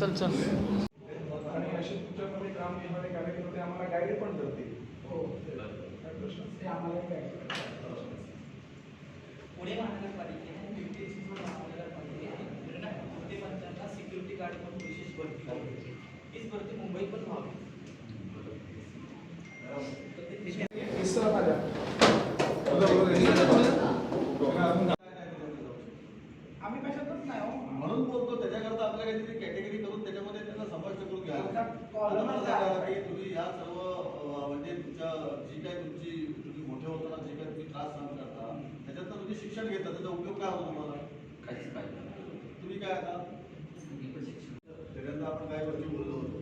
चल चल. आणि असे तुमच्यामध्ये काम घेणारे कार्यकर्ते आम्हाला गाईड पण करतील. हो. आम्हाला काय पुणे महानगरपालिकेने गार्ड म्हणून विशेष भरती करावी हीच भरती मुंबईत पण व्हावी. आम्ही कशातच नाही हो. म्हणून बोलतो त्याच्याकरता आपल्याला काहीतरी कॅटेगरी करून त्याच्यामध्ये त्यांना समाविष्ट करून घ्या. तुम्ही या सर्व म्हणजे तुमच्या जी काय तुमची तुम्ही मोठे होताना जे काय तुम्ही त्रास सहन करता त्याच्यात तुम्ही शिक्षण घेता त्याचा उपयोग काय होतो तुम्हाला? काहीच पाहिजे तुम्ही काय आता? काही गोष्टी बोललो होतो.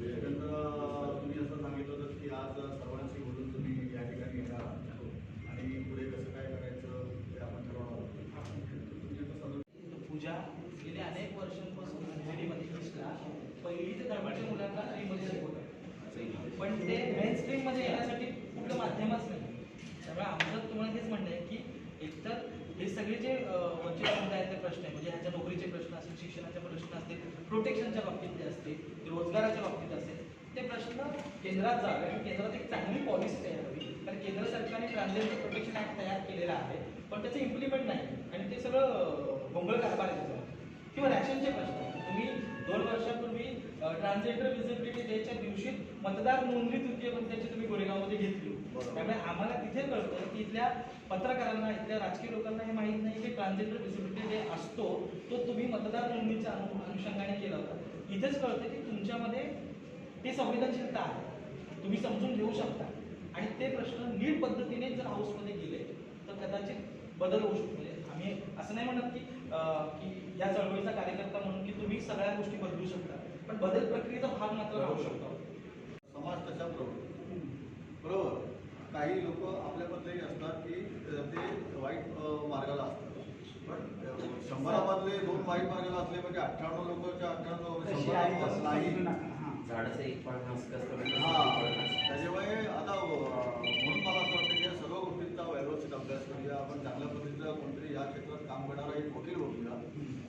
त्याच्यानंतर तुम्ही असं सांगितलं होतं की आज सर्वांशी बोलून तुम्ही या ठिकाणी येणार आणि पुढे कसं काय करायचं ते आपण ठरवणार आहोत. पूजा गेल्या अनेक वर्षांपासून अंधेरीमध्ये कृष्णा पहिली ते दहावीच्या मुलांना फ्रीमध्ये शिकवतात. पण ते मेन स्ट्रीममध्ये येण्यासाठी कुठलं माध्यमच नाही. त्यामुळे आमचं तुम्हाला हेच म्हणणं आहे की एकतर हे सगळे जे वंचित समुदायातले प्रश्न आहे म्हणजे ह्याच्या नोकरीचे प्रश्न शिक्षणाचे प्रश्न असतील प्रोटेक्शनच्या बाबतीतले असतील रोजगाराच्या बाबतीत असेल ते प्रश्न केंद्रात जावे आणि केंद्रात एक चांगली पॉलिसी तयार व्हावी कारण केंद्र सरकारने ट्रान्सजेंडर प्रोटेक्शन ऍक्ट तयार केलेला आहे पण त्याचं इम्प्लिमेंट नाही. आणि ते सगळं अं, भोंगळ कारभार आहे किंवा रॅशनचे प्रश्न. तुम्ही दोन वर्षापूर्वी ट्रान्सजेंडर विजिबिलिटी डेच्या दिवशी मतदार नोंदणी तृतीय पंथाची तुम्ही गोरेगावमध्ये घेतली. त्यामुळे आम्हाला तिथे कळतं की इथल्या पत्रकारांना इथल्या राजकीय लोकांना हे माहीत नाही की ट्रान्सजेंडर विजिबिलिटी डे असतो तो तुम्ही मतदार नोंदणीच्या अनुषंगाने केला होता. इथेच कळतं की तुमच्यामध्ये ते संवेदनशीलता आहे. तुम्ही समजून घेऊ शकता. आणि ते प्रश्न नीट पद्धतीने जर हाऊसमध्ये गेले तर कदाचित बदल होऊ शकतो. म्हणजे आम्ही असं नाही म्हणत की की या चळवळीचा कार्यकर्ता म्हणून की तुम्ही सगळ्या गोष्टी बदलू शकता. पण बदल प्रक्रियेचा भाग मात्र राहू शकतो. समाज तशा प्रवृत्ती? काही लोक आपल्याबद्दलही असतात की ते वाईट मार्गाला असतात. पण शंभरामधले दोन वाईट मार्गाला असले म्हणजे अठ्ठ्याण्णव लोकांच्या अठ्ठ्याण्णव नाही. झाडाचं एक हा. त्याच्यामुळे आता म्हणून मला असं वाटतं की या सर्व गोष्टींचा व्यवस्थित अभ्यास करूया. आपण चांगल्या पद्धतीचा कोणतरी या क्षेत्रात काम करणारा एक वकील बघूया.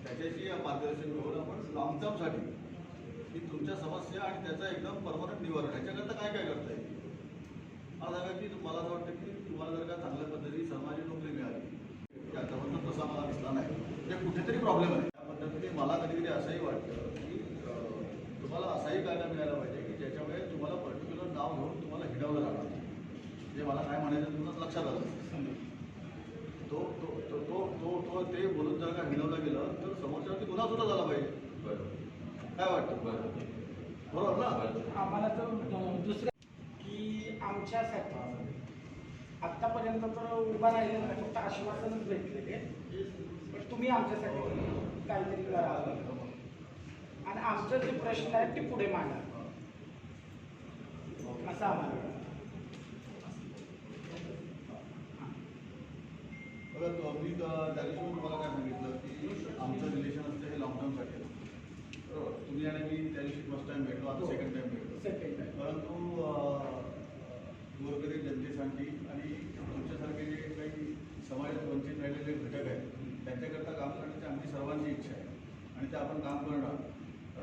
त्याच्याशी मार्गदर्शन घेऊन आपण लॉंग टर्मसाठी की तुमच्या समस्या आणि त्याचं एकदम परमनंट निवारण. याच्याकरता काय काय करता येईल? मला सांगा की मला असं वाटतं की तुम्हाला जर का चांगल्या पद्धतीने समाजी नोकरी मिळाली की आतापर्यंत तसा मला दिसला नाही म्हणजे कुठेतरी प्रॉब्लेम आहे. त्या पद्धतीने मला कधी कधी असंही वाटतं की तुम्हाला असाही कायदा मिळाला पाहिजे की ज्याच्यामुळे तुम्हाला पर्टिक्युलर नाव घेऊन तुम्हाला हिडवलं जाणार. जे मला काय म्हणायचं तुम्हाला लक्षात आलं तो तो तो तो तो तो ते बोलून जर का हिडवलं गेलं तर समोरच्यावरती गुन्हा सुद्धा झाला पाहिजे. काय वाटतं? बरोबर. बरोबर ना? आम्हाला तर अं, दुसरं की आमच्यासाठी आत्तापर्यंत तर उभा राहिलेलं नाही फक्त आश्वासनच भेटलेले. पण तुम्ही आमच्यासाठी काहीतरी करावं आणि आमचं जे प्रश्न आहेत ते पुढे मांडा असं आम्हाला मी त- त्या दिवशी पण तुम्हाला काय सांगितलं की आमचं रिलेशन असतं हे लॉंग टर्मसाठी तुम्ही आणि मी त्या दिवशी फर्स्ट टाइम भेटलो आता सेकंड टाइम भेटलो. परंतु अं, जनतेसाठी आणि तुमच्यासारखे जे काही समाजात वंचित राहिलेले घटक आहेत त्यांच्याकरता काम करण्याची आमची सर्वांची इच्छा आहे. आणि ते आपण काम करणार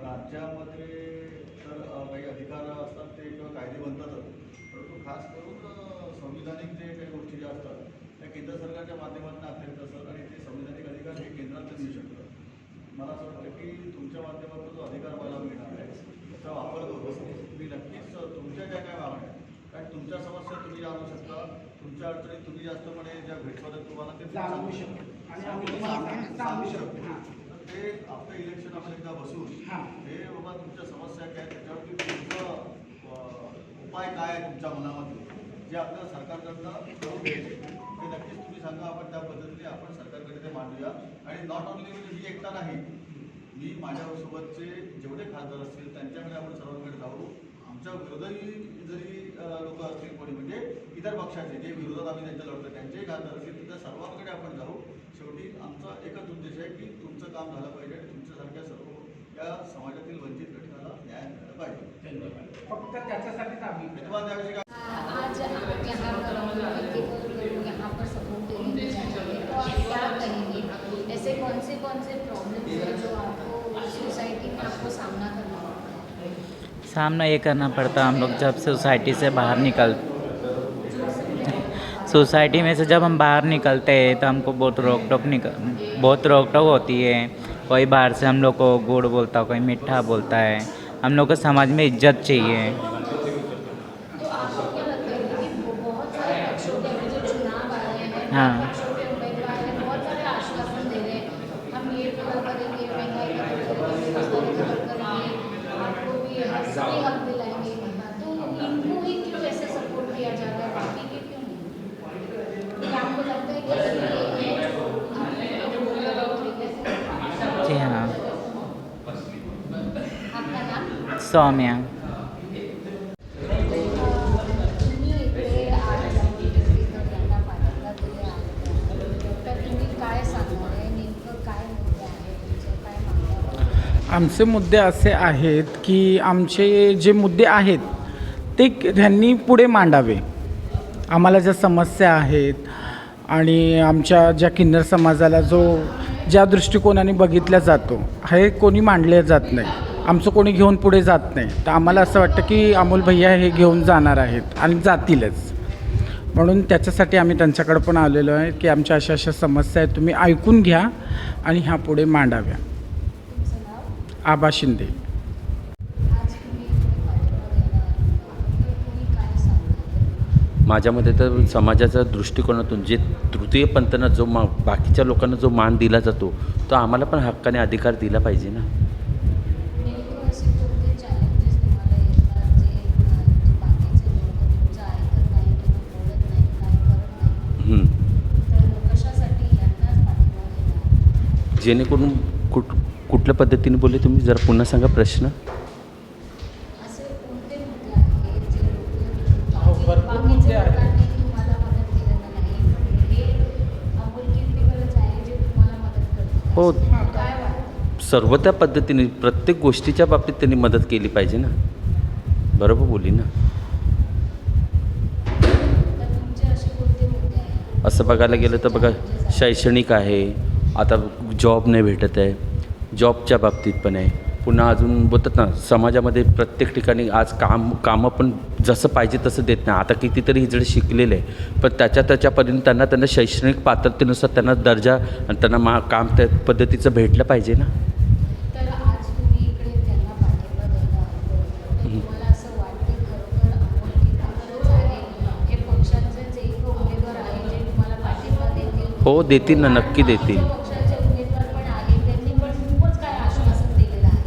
राज्यामध्ये तर काही अधिकार असतात ते किंवा कायदे बनतातच परंतु खास करून संविधानिक जे काही गोष्टी ज्या असतात त्या केंद्र सरकारच्या माध्यमातून अत्यंत असतात आणि ते संविधानिक अधिकार हे केंद्रात देऊ शकतात. मला असं वाटतं की तुमच्या माध्यमातून जो अधिकार मला मिळणार आहे. त्याचा वापर करून मी नक्कीच तुमच्या ज्या काय मागण्या आहेत तुमच्या समस्या तुम्ही जाणू शकता. तुमच्या अडचणी तुम्ही जास्तपणे ज्या भेटतात तुम्हाला ते जाणवू शकतो. आणि आम्ही तुम्हाला सांग- शकतो. हां. ते आपलं इलेक्शन आपण एकदा बसून हां. बाबा तुमच्या समस्या काय त्याच्यावरती तुमचं उपाय काय आहे तुमच्या मनामध्ये? जे आपल्याला सरकारकडनं करून घ्यायचे. ते नक्कीच तुम्ही सांगा आपण त्या पद्धतीने आपण सरकारकडे ते मांडूया. आणि नॉट ओनली म्हणजे मी एकटा नाही. मी माझ्यासोबतचे जेवढे खासदार असतील त्यांच्याकडे आपण सर्वांकडे जाऊ. आमच्या विरोधी जरी लोक असतील कोणी म्हणजे इतर पक्षाचे जे विरोधात आम्ही त्यांच्या लढतो त्यांचेही खासदार असतील तर त्या सर्वांकडे आपण जाऊ. शेवटी आमचा एकच उद्देश आहे की तुमचं काम झालं पाहिजे आणि तुमच्यासारख्या सर्व या समाजातील वंचित घटकाला न्याय मिळाला पाहिजे. फक्त त्याच्यासाठीच आम्ही आज यहाँ पर देने चाहिए तो आप क्या कहेंगे? ऐसे कौन से कौन से प्रॉब्लम्स सामना ये करना पड़ता हम लोग जब सोसाइटी से बाहर निकल सोसाइटी में से जब हम बाहर निकलते हैं तो हमको बहुत रोक टोक निकल बहुत रोक टोक होती है। कोई बाहर से हम लोग को गुड़ बोलता है कोई मीठा बोलता है। हम लोग को समाज में इज़्ज़त चाहिए। है। आहेत? आमचे मुद्दे असे आहेत की आमचे जे मुद्दे आहेत ते त्यांनी पुढे मांडावे आम्हाला ज्या समस्या आहेत आणि आमच्या ज्या किन्नर समाजाला जो ज्या दृष्टिकोनाने बघितला जातो हे कोणी मांडले जात नाही आमचं कोणी घेऊन पुढे जात नाही. तर आम्हाला असं वाटतं की अमोल भैया हे घेऊन जाणार आहेत आणि जातीलच. म्हणून त्याच्यासाठी आम्ही त्यांच्याकडे पण आलेलो आहे की आमच्या अशा अशा समस्या आहेत तुम्ही ऐकून घ्या आणि ह्या पुढे मांडाव्या. आबा शिंदे. तर माझ्यामध्ये तर समाजाच्या दृष्टिकोनातून जे तृतीय पंथांना जो मा बाकीच्या लोकांना जो मान दिला जातो तो आम्हाला पण हक्काने अधिकार दिला पाहिजे ना. जेणेकरून कुठ कुठल्या पद्धतीने बोलले तुम्ही? जरा पुन्हा सांगा प्रश्न. हो, हो. सर्व त्या पद्धतीने प्रत्येक गोष्टीच्या बाबतीत त्यांनी मदत केली पाहिजे ना. बरोबर बोली ना. असं बघायला गेलं तर बघा शैक्षणिक आहे. आता जॉब नाही भेटत आहे. जॉबच्या बाबतीत पण आहे. पुन्हा अजून बोलतात ना समाजामध्ये प्रत्येक ठिकाणी आज काम कामं पण जसं पाहिजे तसं देत नाही. आता कितीतरी हिजडे शिकलेले आहे पण त्याच्या त्याच्यापर्यंत त्यांना त्यांना शैक्षणिक पात्रतेनुसार त्यांना दर्जा आणि त्यांना मा काम त्या पद्धतीचं भेटलं पाहिजे ना. हो देतील ना नक्की देतील.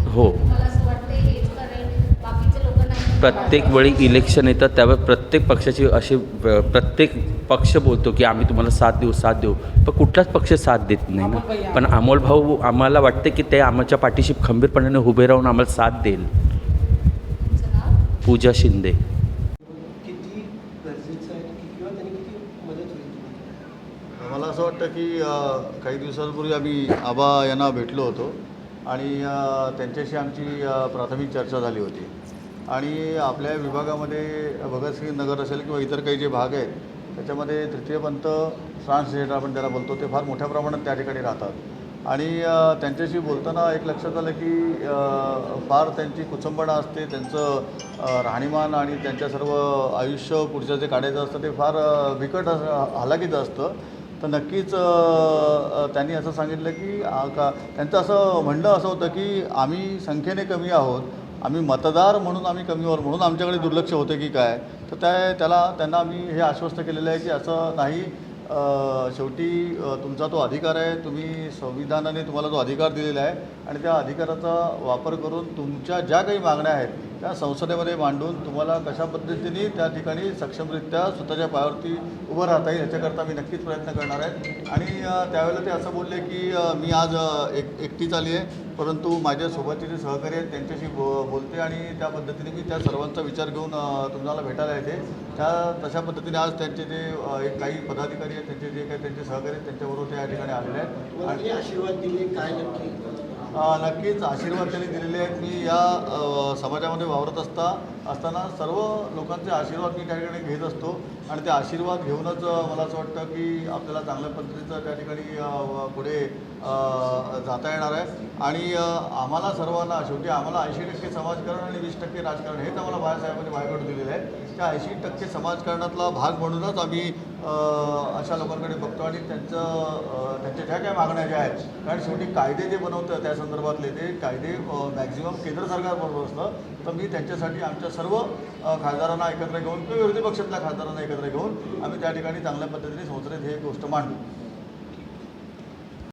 हो. असं प्रत्येक वेळी इलेक्शन येतं त्यावेळी प्रत्येक पक्षाची अशी व- प्रत्येक पक्ष बोलतो की आम्ही तुम्हाला साथ देऊ साथ देऊ. पण कुठलाच पक्ष साथ देत नाही ना. पण अमोल भाऊ आम्हाला वाटते की ते आमच्या पाठीशी खंबीरपणाने उभे राहून आम्हाला साथ देईल. पूजा शिंदे किती गरजेचं आहे की किंवा त्यांनी किती मदत होईल तुम्हाला मला असं वाटतं की काही दिवसांपूर्वी आम्ही आबा यांना भेटलो होतो आणि त्यांच्याशी आमची प्राथमिक चर्चा झाली होती. आणि आपल्या विभागामध्ये भगतसिंग नगर असेल किंवा इतर काही जे भाग आहेत त्याच्यामध्ये तृतीयपंत ट्रान्सजेंडर आपण त्याला बोलतो ते फार मोठ्या प्रमाणात त्या ठिकाणी राहतात. आणि त्यांच्याशी बोलताना एक लक्षात आलं की फार त्यांची कुचंबणा असते त्यांचं राहणीमान आणि त्यांच्या सर्व आयुष्य पुढचं जे काढायचं असतं ते फार बिकट असं असतं. तर नक्कीच त्यांनी असं सांगितलं की आ, का त्यांचं असं म्हणणं असं होतं की आम्ही संख्येने कमी आहोत आम्ही मतदार म्हणून आम्ही कमी आहोत म्हणून आमच्याकडे दुर्लक्ष होते की काय? तर त्या त्याला त्यांना आम्ही हे आश्वस्त केलेलं आहे की असं नाही शेवटी तुमचा तो अधिकार आहे तुम्ही संविधानाने तुम्हाला तो अधिकार दिलेला आहे आणि त्या अधिकाराचा वापर करून तुमच्या ज्या काही मागण्या आहेत त्या संसदेमध्ये मांडून तुम्हाला कशा पद्धतीने त्या ठिकाणी सक्षमरित्या स्वतःच्या पायावरती उभं राहता येईल याच्याकरता मी नक्कीच प्रयत्न करणार आहे. आणि त्यावेळेला ते असं बोलले की मी आज एक एकटीच आली आहे परंतु माझ्यासोबतचे जे सहकारी आहेत त्यांच्याशी बो बोलते आणि त्या पद्धतीने मी त्या सर्वांचा विचार घेऊन तुम्हाला भेटायला येते. त्या तशा पद्धतीने आज त्यांचे जे एक काही पदाधिकारी आहेत त्यांचे जे काही त्यांचे सहकारी आहेत त्यांच्याबरोबर ते या ठिकाणी आलेले आहेत. आणि आशीर्वाद दिले काय नक्की? नक्कीच आशीर्वाद त्यांनी दिलेले आहेत. मी या समाजामध्ये वावरत असता असताना सर्व लोकांचे आशीर्वाद मी त्या ठिकाणी घेत असतो. आणि ते आशीर्वाद घेऊनच मला असं वाटतं की आपल्याला चांगल्या पद्धतीचं त्या ठिकाणी पुढे जाता येणार आहे. आणि आम्हाला सर्वांना शेवटी आम्हाला ऐंशी टक्के समाजकारण आणि वीस टक्के राजकारण हेच आम्हाला बाळासाहेबांनी माझ्याकडे दिलेलं आहे. त्या ऐंशी टक्के समाजकारणातला भाग म्हणूनच आम्ही अशा लोकांकडे बघतो आणि त्यांचं त्यांच्या ज्या काय मागण्या ज्या आहेत कारण शेवटी कायदे जे बनवतं त्या संदर्भातले ते कायदे मॅक्झिमम केंद्र सरकारबरोबर असतं. तर मी त्यांच्यासाठी आमच्या सर्व खासदारांना एकत्र घेऊन किंवा विरोधी पक्षातल्या खासदारांना एकत्र घेऊन आम्ही त्या ठिकाणी चांगल्या पद्धतीने संसदेत हे गोष्ट मांडू.